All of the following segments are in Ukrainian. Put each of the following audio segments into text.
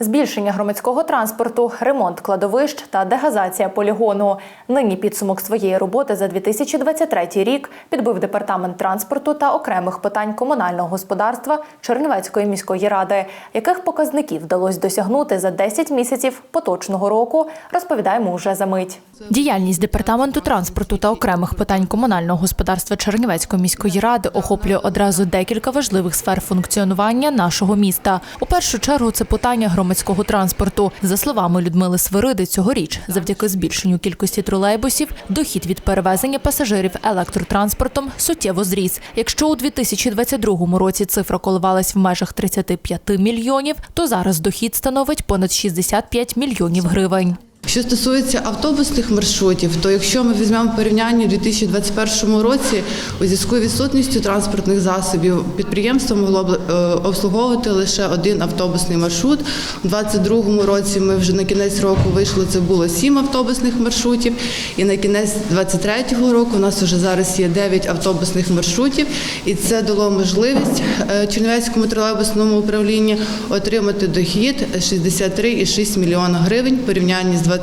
Збільшення громадського транспорту, ремонт кладовищ та дегазація полігону. Нині підсумок своєї роботи за 2023 рік підбив департамент транспорту та окремих питань комунального господарства Чернівецької міської ради. Яких показників вдалося досягнути за 10 місяців поточного року, розповідаємо уже за мить. Діяльність департаменту транспорту та окремих питань комунального господарства Чернівецької міської ради охоплює одразу декілька важливих сфер функціонування нашого міста. У першу чергу це питання громадського транспорту. За словами Людмили Свириди, цьогоріч, завдяки збільшенню кількості тролейбусів, дохід від перевезення пасажирів електротранспортом суттєво зріс. Якщо у 2022 році цифра коливалась в межах 35 мільйонів, то зараз дохід становить понад 65 мільйонів гривень. Що стосується автобусних маршрутів, то якщо ми візьмемо порівняння у 2021 році, у зв'язку з відсутністю транспортних засобів підприємство могло б е, обслуговувати лише один автобусний маршрут. У 2022 році ми вже на кінець року вийшли. Це було сім автобусних маршрутів, і на кінець 2023 року у нас вже зараз є 9 автобусних маршрутів, і це дало можливість е, Чернівецькому тролейбусному управлінню отримати дохід 63,6 мільйона гривень в порівнянні з 2022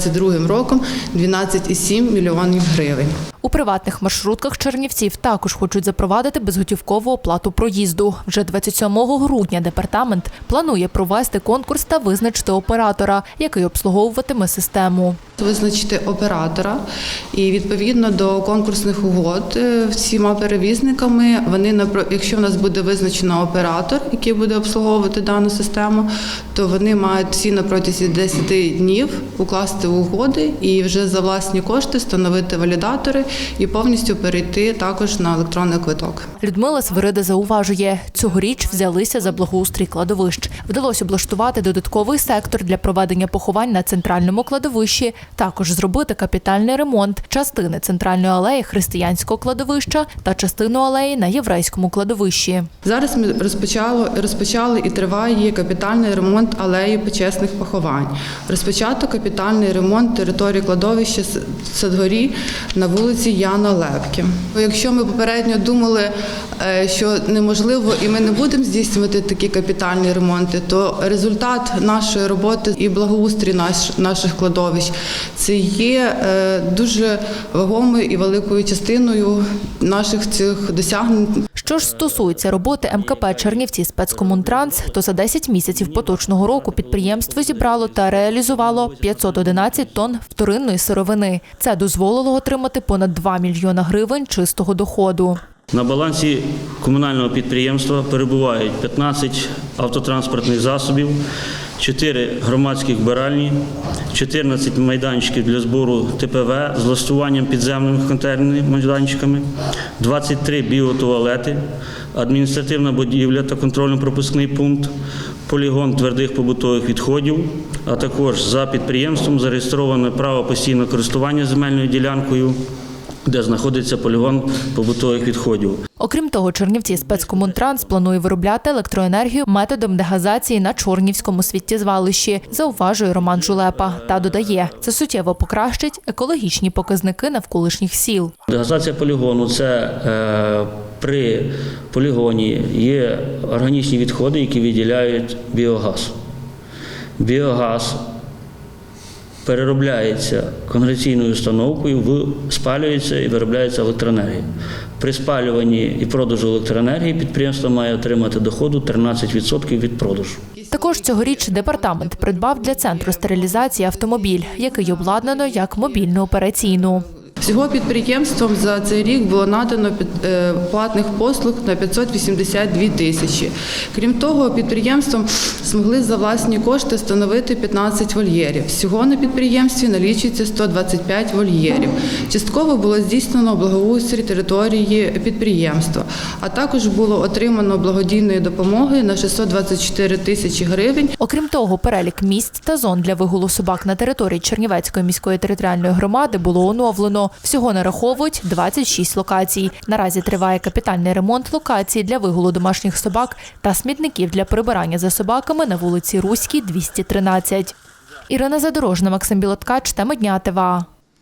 роком 12,7 мільйонів гривень. У приватних маршрутках чернівців також хочуть запровадити безготівкову оплату проїзду. Вже 27 грудня департамент планує провести конкурс та визначити оператора, який обслуговуватиме систему. Визначити оператора і відповідно до конкурсних угод е, всіма перевізниками. Вони якщо в нас буде визначено оператор, який буде обслуговувати дану систему, то вони мають всі на протязі 10 днів укласти угоди і вже за власні кошти встановити валідатори і повністю перейти також на електронний квиток. Людмила Свирида зауважує, цьогоріч взялися за благоустрій кладовищ. Вдалося облаштувати додатковий сектор для проведення поховань на центральному кладовищі, також зробити капітальний ремонт частини центральної алеї християнського кладовища та частину алеї на єврейському кладовищі. Зараз ми розпочало розпочали і триває капітальний ремонт алеї почесних поховань. Розпочато капітальний ремонт території кладовища Садгорі на вулиці Яна Левки. Якщо ми попередньо думали, е, що неможливо і ми не будемо здійснювати такі капітальні ремонти, то результат нашої роботи і благоустрій наш, наших кладовищ це є е, дуже вагомою і великою частиною наших цих досягнень. Що ж стосується роботи МКП Чернівці спецкомунтранс, то за 10 місяців поточного року підприємство зібрало та реалізувало 511 тонн вторинної сировини. Це дозволило отримати понад 2 мільйона гривень чистого доходу. На балансі комунального підприємства перебувають 15 автотранспортних засобів, 4 громадських вбиральні, 14 майданчиків для збору ТПВ з влаштуванням підземними контейнерними майданчиками, 23 біотуалети, адміністративна будівля та контрольно-пропускний пункт, полігон твердих побутових відходів, а також за підприємством зареєстроване право постійного користування земельною ділянкою де знаходиться полігон побутових відходів. Окрім того, Чернівці спецкомунтранс планує виробляти електроенергію методом дегазації на Чорнівському світтєзвалищі, зауважує Роман Жулепа. Та додає, це суттєво покращить екологічні показники навколишніх сіл. Дегазація полігону це е, при полігоні є органічні відходи, які виділяють біогаз. Біогаз переробляється конгреційною установкою, в- спалюється і виробляється електроенергія. При спалюванні і продажу електроенергії підприємство має отримати доходу 13% від продажу. Також цьогоріч департамент придбав для центру стерилізації автомобіль, який обладнано як мобільну операційну. Всього підприємством за цей рік було надано е, платних послуг на 582 тисячі. Крім того, підприємством змогли за власні кошти встановити 15 вольєрів. Всього на підприємстві налічується 125 вольєрів. Частково було здійснено благоустрій території підприємства, а також було отримано благодійної допомоги на 624 тисячі гривень Окрім того, перелік місць та зон для вигулу собак на території Чернівецької міської територіальної громади було оновлено. Всього нараховують 26 локацій. Наразі триває капітальний ремонт локацій для вигулу домашніх собак та смітників для прибирання за собаками на вулиці Руській, 213. Ірина Задорожна, Максим Білоткач, теми дня ТВА.